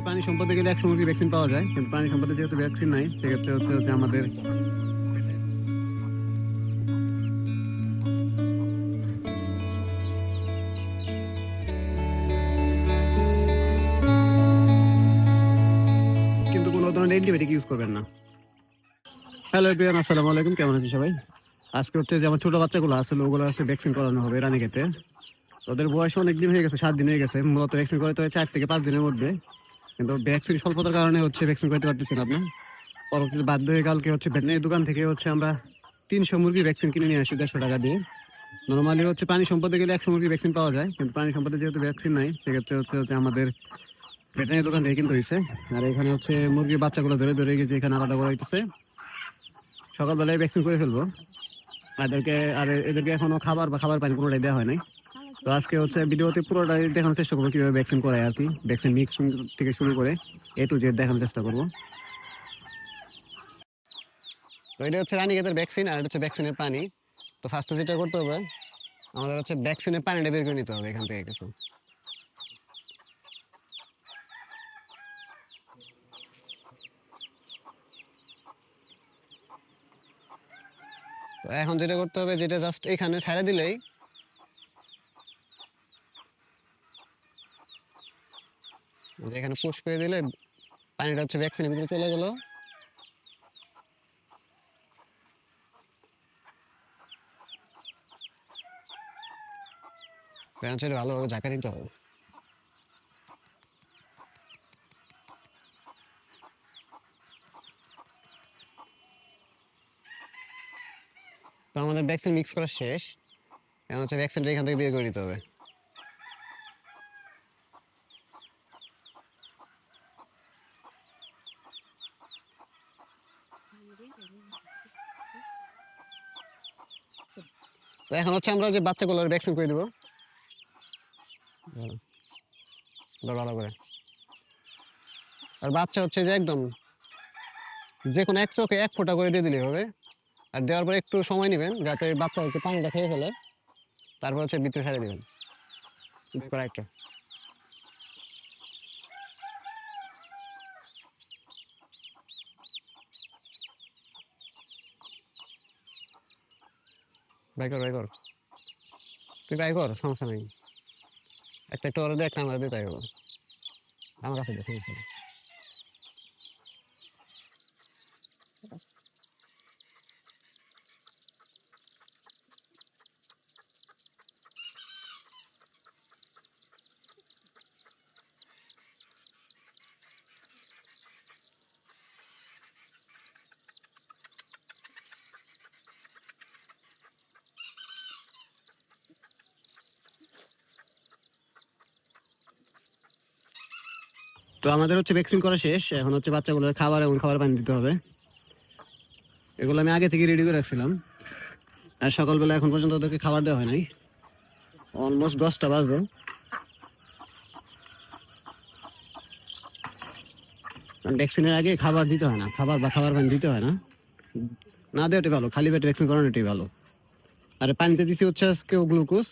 হচ্ছে প্রাণী সম্পদে গেলে একশো মুরগি ভ্যাকসিন পাওয়া যায়? কিন্তু প্রাণী সম্পদে যেহেতু ভ্যাকসিন নাই, সেক্ষেত্রে হচ্ছে হচ্ছে আমাদের কিন্তু কোনো ধরনের অ্যান্টিবায়োটিক ইউজ করবেন না। হ্যালো এভরিওয়ান আসসালামু আলাইকুম, কেমন আছেন সবাই? আজকে হচ্ছে যে আমার ছোট বাচ্চাগুলো আসলে ওগুলো আছে ভ্যাকসিন করানো হবে রানীক্ষেতে। ওদের বয়স অনেক দিন হয়ে গেছে, সাত দিন হয়ে গেছে। মূলত ভ্যাকসিন করাতে হয় চার থেকে পাঁচ দিনের মধ্যে। কিন্তু ভ্যাকসিন স্বল্পতার কারণে হচ্ছে ভ্যাকসিন করতে পারতেছিলাম না পরবর্তীতে বাধ্য হয়ে কালকে হচ্ছে ভেটেনারি দোকান থেকে হচ্ছে আমরা তিনশো মুরগি ভ্যাকসিন কিনে নিয়ে আসি দেড়শো টাকা দিয়ে। নর্মালি হচ্ছে প্রাণী সম্পদে গেলে একশো মুরগি ভ্যাকসিন পাওয়া যায়, কিন্তু প্রাণী সম্পদে যেহেতু ভ্যাকসিন নাই, সেক্ষেত্রে হচ্ছে হচ্ছে আমাদের ভেটেনারি দোকান থেকে কিনতে হয়েছে আর এখানে হচ্ছে মুরগির বাচ্চাগুলো ধরে ধরে গেছে এখানে আলাদা করা হইতেছে, সকালবেলায় ভ্যাকসিন করে ফেলব। এদেরকে আর এদেরকে এখনও খাবার বা খাবার পানি কোনোটাই দেওয়া হয় নাই। তো আজকে হচ্ছে ভিডিওতে পুরোটাই দেখানোর চেষ্টা করব, কীভাবে ভ্যাকসিন করায় আর কি। ভ্যাকসিন মিক্সিং থেকে শুরু করে এ টু জেড দেখানোর চেষ্টা করব। তো এটা হচ্ছে রানীক্ষেতের ভ্যাকসিন আর এটা হচ্ছে ভ্যাকসিনের পানি। তো ফার্স্টে যেটা করতে হবে, আমাদের হচ্ছে ভ্যাকসিনের পানিটা বের করে নিতে হবে এখান থেকে কিছু। তো এখন যেটা করতে হবে, যেটা জাস্ট এখানে ছেড়ে দিলেই এই যে এখানে পুশ করে দিলে পানিটা হচ্ছে ভ্যাকসিনের ভিতরে চলে গেল। প্যান্ট ভালোভাবে ঝাঁকা নিতে হবে। তো আমাদের ভ্যাকসিন মিক্স করা শেষ। এখন হচ্ছে ভ্যাকসিনটা এখান থেকে বের করে নিতে হবে। তো এখন হচ্ছে আমরা যে বাচ্চাগুলোর ভ্যাকসিন করে দেবো ভালো করে। আর বাচ্চা হচ্ছে যে একদম যে কোনো এক চোখে এক ফোঁটা করে দিয়ে দিলেই হবে। আর দেওয়ার পরে একটু সময় নেবেন যাতে বাচ্চা হচ্ছে পানিটা খেয়ে ফেলে। তারপর হচ্ছে ভিতরে সারিয়ে দেবেন। একটা বাই কর বাই কর। তুই বাই কর, সমস্যা নেই। একটা ওরা দে একটা আমরা দিয়ে তাই আমার কাছে দে সমস্যা তো আমাদের হচ্ছে ভ্যাকসিন করা শেষ। এখন হচ্ছে বাচ্চাগুলোর খাবার এবং খাবার পানি দিতে হবে। এগুলো আমি আগে থেকে রেডি করে রাখছিলাম। আর সকালবেলা এখন পর্যন্ত ওদেরকে খাবার দেওয়া হয় নাই। অলমোস্ট দশটা বাজবে। ভ্যাকসিনের আগে খাবার দিতে হয় না। খাবার বা খাবার পানি দিতে হয় না। না দেওয়াটাই ভালো। খালি পেটে ভ্যাকসিন করানোটাই ভালো। আর পানিতে দিছি হচ্ছে আজকে গ্লুকোজ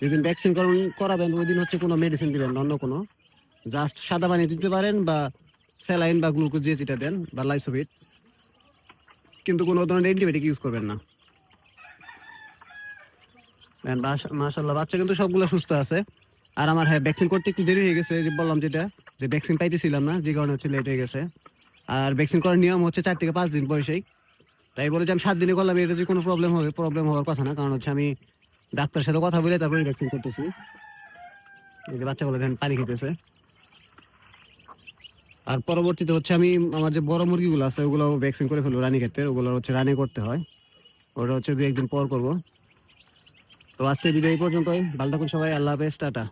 যেদিন ভ্যাকসিন করাবেন, ওই দিন হচ্ছে কোনো মেডিসিন দিবেন অন্য কোনো। জাস্ট সাদা পানি দিতে পারেন বা স্যালাইন বা গ্লুকোজ যে যেটা দেন বা লাইসোভিট কিন্তু কোনো ধরনের অ্যান্টিবায়োটিক ইউজ করবেন না। মাশাল্লাহ বাচ্চা কিন্তু সবগুলো সুস্থ আছে। আর আমার হ্যাঁ ভ্যাকসিন করতে একটু দেরি হয়ে গেছে যে বললাম যেটা, যে ভ্যাকসিন পাইতেছিলাম না, যে কারণে হচ্ছে লেট হয়ে গেছে। আর ভ্যাকসিন করার নিয়ম হচ্ছে চার থেকে পাঁচ দিন বয়সেই। তাই বলে যে আমি সাত দিনে করলাম, এটা যে কোনো প্রবলেম হবে প্রবলেম হওয়ার কথা না। কারণ হচ্ছে আমি ডাক্তারের সাথে কথা বলে তারপরে ভ্যাকসিন করতেছি। বাচ্চাগুলো পানি খেতেছে। আর পরবর্তীতে হচ্ছে আমি আমার যে বড় মুরগিগুলো আছে, ওগুলো ভ্যাকসিন করে ফেলব রানি ক্ষেত্রে, ওগুলো হচ্ছে রানি করতে হয়। ওটা হচ্ছে দু একদিন পর করব। তো আজকে ভিডিও এই পর্যন্তই। ভালো থাকুন সবাই, আল্লাহ হাফেজ, টাটা।